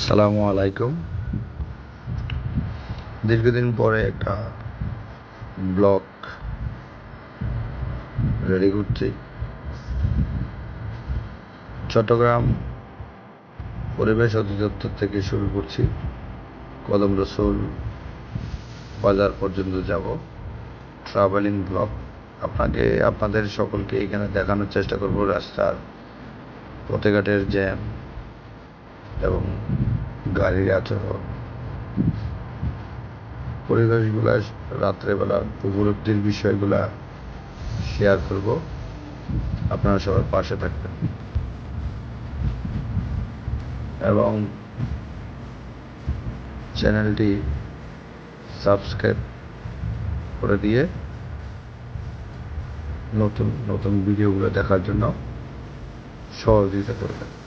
আসসালামু আলাইকুম। দীর্ঘদিন পরে একটা ব্লগ রেডি করছি। চট্টগ্রাম পরিবেশ অধিদপ্তর থেকে শুরু করছি। কদম রসুল বাজার পর্যন্ত যাব। ট্রাভেলিং ব্লগ আপনাকে, আপনাদের সকলকে এখানে দেখানোর চেষ্টা করব রাস্তার পথেঘাটের জ্যাম এবং গাড়ির আচরণ পরিবেশগুলা রাত্রেবেলা, উপলব্ধির বিষয়গুলা শেয়ার করব। আপনারা সবার পাশে থাকবেন। এবং চ্যানেলটি সাবস্ক্রাইব করে দিয়ে নতুন নতুন ভিডিওগুলো দেখার জন্য সহযোগিতা করবেন।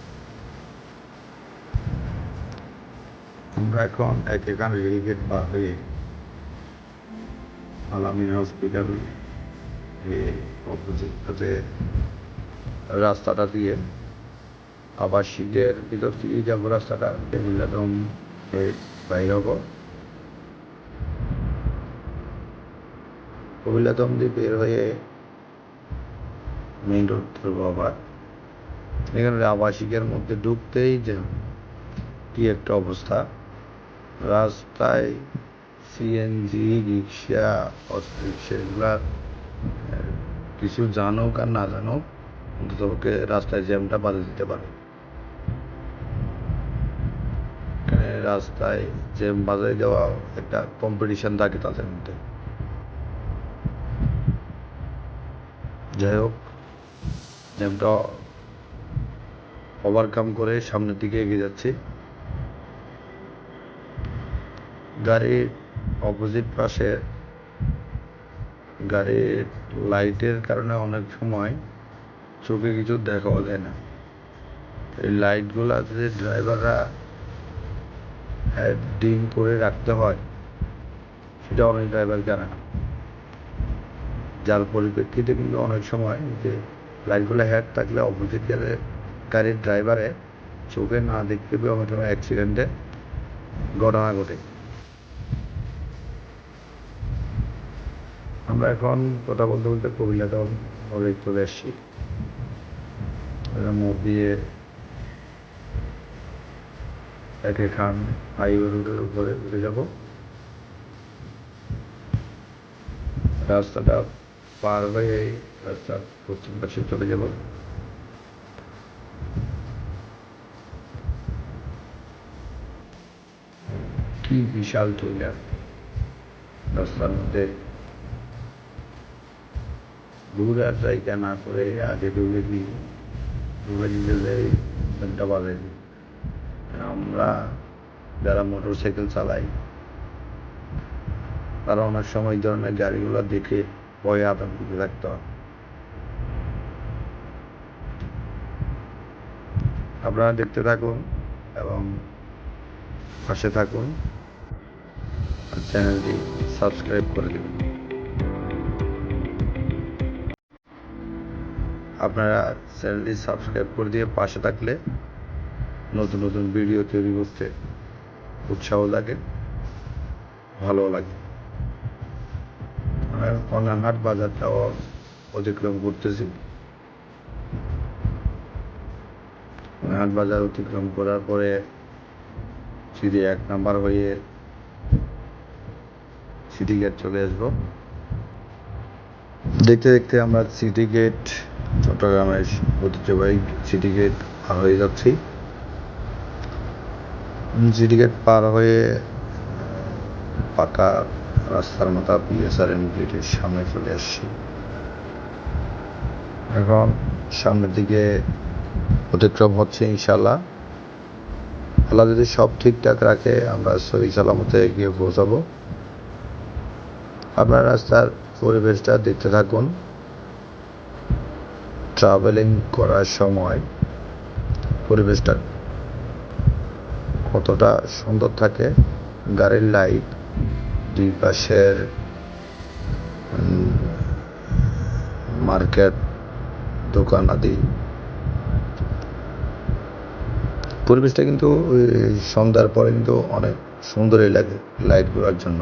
আমরা এখন এক এখানে রেলগেট পার হয়ে আলামিন হসপিটাল অপোজিটটাতে রাস্তাটা দিয়ে আবার শীতের ভিতর থেকে যাব রাস্তাটা টেবিলাদম বাইর হব কবিলাদম দিয়ে বের হয়ে মেইন রোড ধরবো আবার এখানে আবাসিকের মধ্যে ঢুকতেই যে কি একটা অবস্থা রাস্তায় সিএনজি রিক্সা অটোরিক্সা এগুলা কিছু জানুক আর না জানুক, অন্তত ওকে রাস্তায় জ্যামটা বাধা দিতে পারে। রাস্তায় জ্যাম বাজাই দেওয়া একটা কম্পিটিশন থাকে তাদের মধ্যে। যাই হোক, জ্যামটা ওভারকাম করে সামনের দিকে এগিয়ে যাচ্ছি। গাড়ির অপোজিট পাশে গাড়ির লাইটের কারণে অনেক সময় চোখে কিছু দেখাও যায় না। এই লাইটগুলা যে ড্রাইভাররা ডিম করে রাখতে হয়, সেটা অনেক ড্রাইভার জানে না। যার পরিপ্রেক্ষিতে কিন্তু অনেক সময় যে লাইটগুলো হ্যাড থাকলে অপোজিট গাড়ির গাড়ির ড্রাইভারে চোখে না দেখতে পেয়ে অনেক সময় অ্যাক্সিডেন্টে ঘটনা ঘটে। আমরা এখন কথা বলতে বলতে কবিলাটা অলরেডি চলে এসছি মোড় দিয়ে একে খান হাইওয়ে রোডের উপরে উঠে যাব। রাস্তাটা পার হয়ে রাস্তার পশ্চিম পাশে চলে যাব। কি বিশাল ট্রেলার রাস্তার মধ্যে জায়গা না করে আগে ডুবে দিই ডুবে দিলে ঘণ্টা বাজে। আমরা যারা মোটর সাইকেল চালাই, তারা অনেক সময় ধরনের গাড়িগুলো দেখে ভয়ে আতঙ্কিত থাকতে হয়। আপনারা দেখতে থাকুন এবং পাশে থাকুন আর চ্যানেলটি সাবস্ক্রাইব করে দেবেন। আপনারা চ্যানেলটি সাবস্ক্রাইব করে দিয়ে পাশে থাকলে নতুন নতুন ভিডিও তৈরি করতে উৎসাহ লাগে ভালো লাগে। কল্যাণহাট বাজারটাও অতিক্রম করতেছি। হাট বাজার অতিক্রম করার পরে সিঁড়ি এক নাম্বার হয়ে সিটি গেট চলে আসব। দেখতে দেখতে আমরা সিটি গেট চট্টগ্রামের ঐতিহ্যবাহী সিটি গেট পার হয়ে যাচ্ছি। সিটি গেট পার হয়ে পাকা রাস্তার মতো বিএসআরএম গেটের সামনে চলে আসছি। এখন সামনের দিকে অতিক্রম হচ্ছে ইনশাল্লাহ আল্লাহ যদি সব ঠিকঠাক রাখে, আমরা সহি সালামতে গিয়ে পৌঁছাবো। আপনার রাস্তার পরিবেশটা দেখতে থাকুন। ট্রাভেলিং করার সময় পরিবেশটা কতটা সুন্দর থাকে, গাড়ির লাইট দুই পাশের মার্কেট, দোকান আদি। পরিবেশটা কিন্তু সন্ধ্যার পরে কিন্তু অনেক সুন্দরই লাগে লাইটগুলোর জন্য।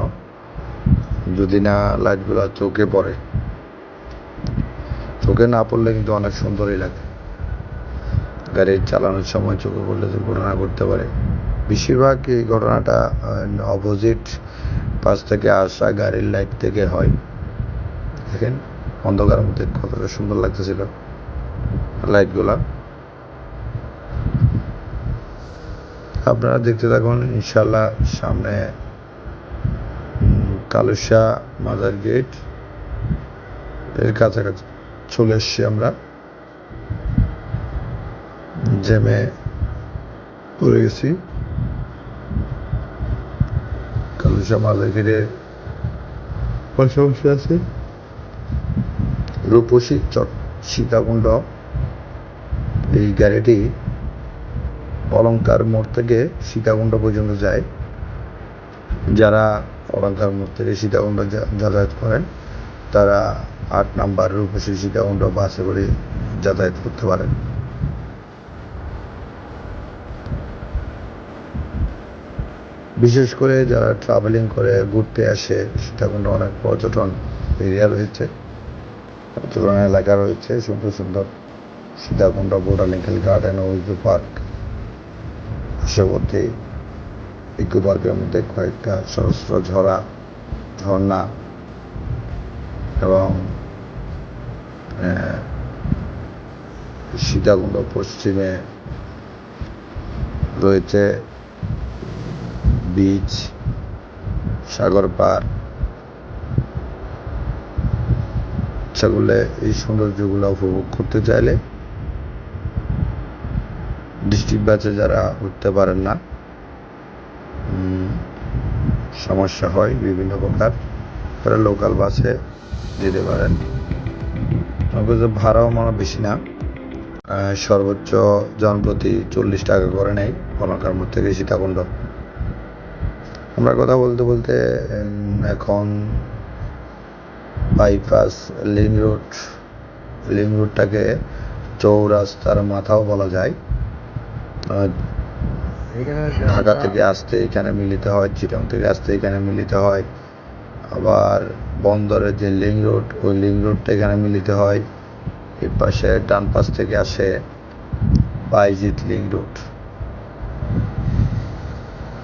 যদি না লাইটগুলো চোখে পড়ে চোখে না পড়লে কিন্তু অনেক সুন্দরই লাগে। গাড়ি চালানোর সময় চোখে পড়লে দুর্ঘটনা করতে পারে। বেশিরভাগ এই ঘটনাটা অপোজিট পাশ থেকে আসা গাড়ির লাইট থেকে হয়। দেখেন অন্ধকারের মধ্যে কতটা সুন্দর লাগতেছিল লাইটগুলা আপনারা দেখতে থাকুন ইনশাল্লাহ সামনে উম, কালুশা মাজার গেটের কাছাকাছি। চলে এসছি আমরা। জ্যামে পড়ে গেছি। মাজার গেটের পাশাপাশি আছে। রূপসী চট সীতাকুণ্ড। এই গাড়িটি অলঙ্কার মোড় থেকে সীতাকুণ্ড পর্যন্ত যায়। যারা অলঙ্কার মোড় থেকে সীতাকুণ্ড যাতায়াত করেন, তারা আট নাম্বার রূপসী সীতাকুণ্ড বাসে করে যাতায়াত করতে পারেন। বিশেষ করে যারা ট্রাভেলিং করে, ঘুরতে আসে, সীতাকুণ্ড অনেক পর্যটন এরিয়া রয়েছে। পর্যটন এলাকা রয়েছে, সুন্দর সুন্দর সীতাকুণ্ড, বোটানিক্যাল গার্ডেন ও ইকো পার্ক, পার্শ্ববর্তী ইকো পার্কের মধ্যে কয়েকটা সহস্র ঝরা, ঝর্ণা এবং সীতাকুণ্ড পশ্চিমে রয়েছে বিচ, সাগর পার। ইচ্ছা করলে এই সৌন্দর্যগুলো উপভোগ করতে চাইলে ডিস্ট্রিক্ট বাসে যারা উঠতে পারেন না সমস্যা হয় বিভিন্ন প্রকার। তারা লোকাল বাসে যেতে পারেন। ভাড়াও মনে বেশি না। সর্বোচ্চ জনপ্রতি চল্লিশ টাকা করে নেয় কনকার থেকে সীতাকুণ্ড আমরা কথা বলতে বলতে এখন বাইপাস লিং রোড লিং রোডটাকে চৌরাস্তার মাথাও বলা যায়। ঢাকা থেকে আসতে এখানে মিলিত হয় চিটং থেকে আসতে এখানে মিলিত হয়। আবার বন্দরের যে লিং রোড ওই লিং রোডটা এখানে মিলিত হয়। এর পাশে ডান পাশ থেকে আসে বাইজিৎ লিং রোড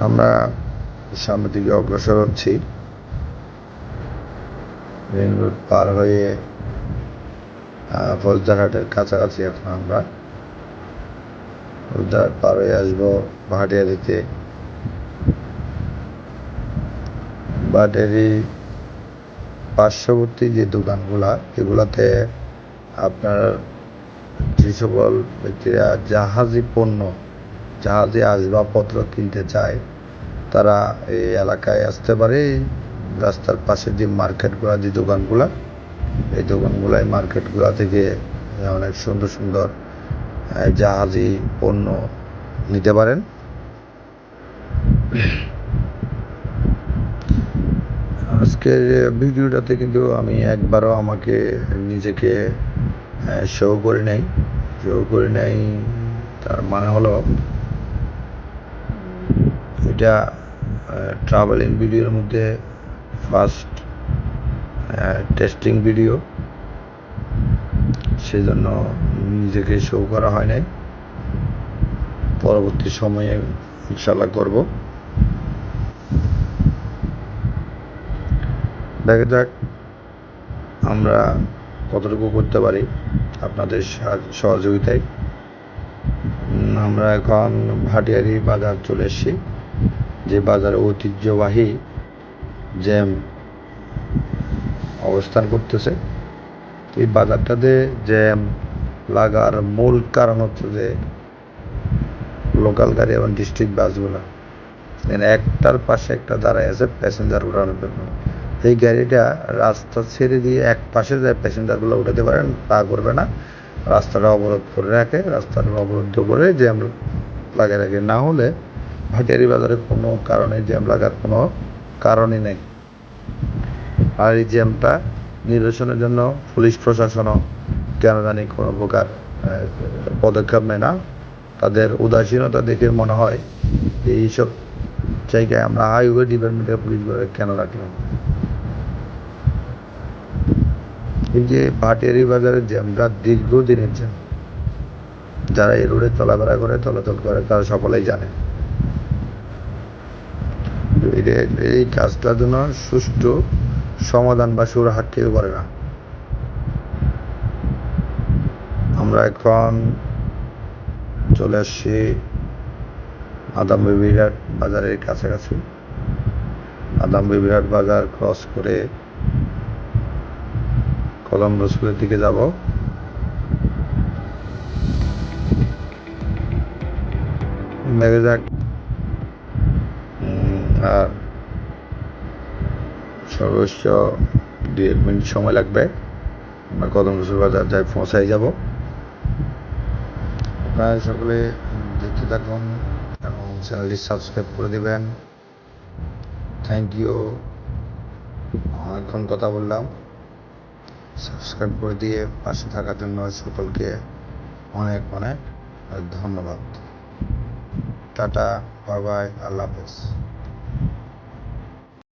আমরা সামনের দিকে অগ্রসর হচ্ছি। লিং রোড পার হয়ে ফৌজদারহাটের কাছাকাছি এখন আমরা। ফৌজদারহাট পার হয়ে আসব ভাটিয়ারিতে ভাটিয়ারি পার্শ্ববর্তী যে দোকানগুলা, এগুলাতে আপনার যে সকল ব্যক্তিরা জাহাজি পণ্য, জাহাজে আসবাবপত্র কিনতে চায়, তারা এই এলাকায় আসতে পারে। রাস্তার পাশে যে মার্কেটগুলো, যে দোকানগুলা, এই দোকানগুলো এই মার্কেটগুলা থেকে অনেক সুন্দর সুন্দর জাহাজি পণ্য নিতে পারেন। আজকের ভিডিওটাতে কিন্তু আমি একবারও আমাকে নিজেকে শো করে নেই। শো করে নেই তার মানে হলো, এটা ট্রাভেলিং ভিডিওর মধ্যে ফার্স্ট টেস্টিং ভিডিও সেজন্য নিজেকে শো করা হয় নাই। পরবর্তী সময়ে ইনশাল্লাহ করব। দেখা যাক আমরা কতটুকু করতে পারি আপনাদের সহযোগিতায়। আমরা এখন ভাটিয়ারি বাজার চলে এসেছি। যে বাজারে ঐতিহ্যবাহী জ্যাম অবস্থান করতেছে, এই বাজারটাতে জ্যাম লাগার মূল কারণ হচ্ছে যে লোকাল গাড়ি এবং ডিস্ট্রিক্ট বাসগুলো একটার পাশে একটা দাঁড়ায় আছে প্যাসেঞ্জার উঠানোর জন্য। এই গাড়িটা রাস্তা ছেড়ে দিয়ে এক পাশে যায়, প্যাসেঞ্জারগুলো উঠাতে পারেন তা করবে না। রাস্তাটা অবরোধ করে রাখে, রাস্তাটা অবরুদ্ধ করে জ্যাম লাগিয়ে রাখে। না হলে ভাটিয়ারি বাজারে কোনো কারণে জ্যাম লাগার কোনো কারণই নেই। আর এই জ্যামটা নিরসনের জন্য পুলিশ প্রশাসনও কেন জানি কোনো প্রকার পদক্ষেপ নেয় না। তাদের উদাসীনতা দেখে মনে হয় এইসব জায়গায় আমরা হাইওয়ে ডিপার্টমেন্টের পুলিশ কেন রাখলাম? এই যে ভাটিয়ারি বাজারের জ্যামটা দীর্ঘদিনের জ্যাম যারা এই রোডে চলাফেরা করে, চলাচল করে, তারা সকলেই জানে। এই কাজটার জন্য সুষ্ঠু সমাধান বা সুরাহাট কেউ করে না। আমরা এখন চলে আসছি আদাম বিবিরহাট বাজারের কাছাকাছি। আদাম বিবিরহাট বাজার ক্রস করে কলম্বসপুরের দিকে যাব। দেখা যাক। আর সর্বোচ্চ দুই এক মিনিট সময় লাগবে। আমরা কদম রসুল বাজার যাই পৌঁছাই যাব। আপনারা সকলে দেখতে থাকুন এবং চ্যানেলটি সাবস্ক্রাইব করে দেবেন। থ্যাংক ইউ অনেকক্ষণ কথা বললাম। সাবস্ক্রাইব করে দিয়ে পাশে থাকার জন্য সকলকে অনেক অনেক ধন্যবাদ। টাটা, বাই বাই, আল্লাহ হাফেজ।